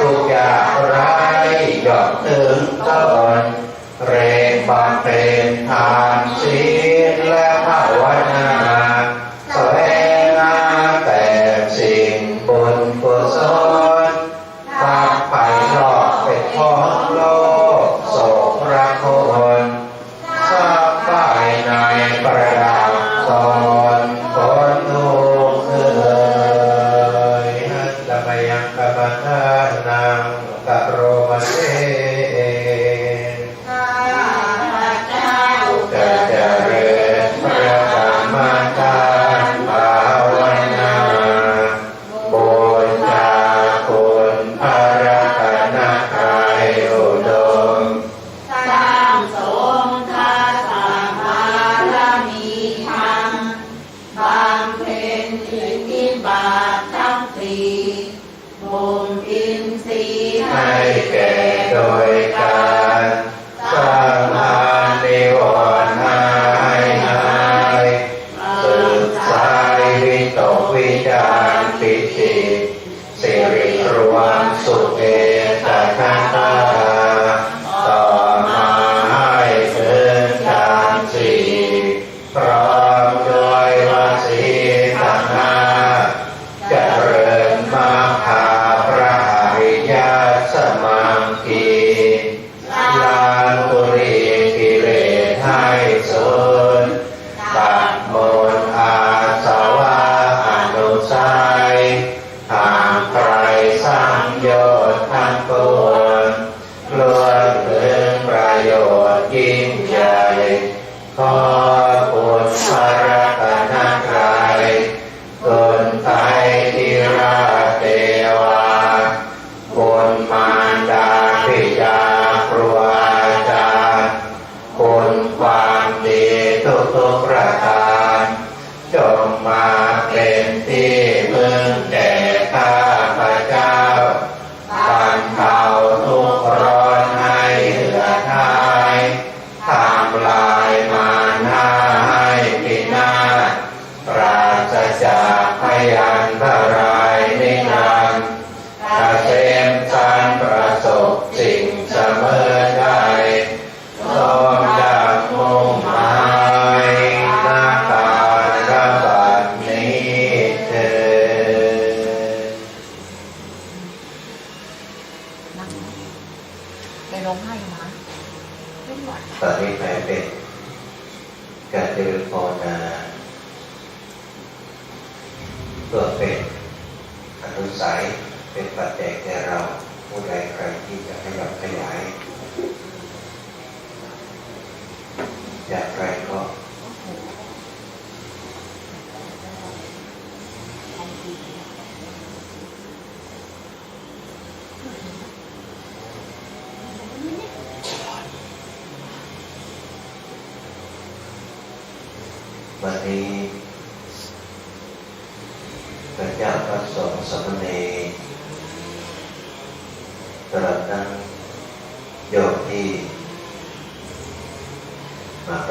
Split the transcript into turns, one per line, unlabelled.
ทุกอย่างร้ย่อมถึงตนเรงความเป็นทานสี มฐานังกะโรมเส
ข้าพเจ้า
จะเจริญพระธรรมทานภาวนาบูชาคุณพระรัตนตรัยอุดม
สร้างสมคาสาบารมีธรรมบำเพ็ญอิทธิบาททั้งสี่ บ่มอินทรีย์
ให้แก่โดยการสร้างมานิวรณ์ให้หายสุดสายวิตกวิจารปิติสิริรวมสุเอตา นุสัยห่างไกลสร้างโยชน์ทั้งปวงล้วนถึงประโยชน์ยิ่งใหญ่ขอ จากพยันตรายนิรันดร์เกษมสันประสบสิ่งเสมอได้สมดังมุ่งหมายนาการระบัดนี้เถิด
นั่งไปร้องไห้มาไม่ไหว
ตอนนี้แปลเป็นการเจริญภาวนาเพื่อเป็นอนุสัยเปัจจัยแก่เราผู้ใดใครที่จะขยับขยายอยากไรก็วันนี้พระเจ้าพระสงฆ์สามเณร ตลอดทั้งโยมที่มาประ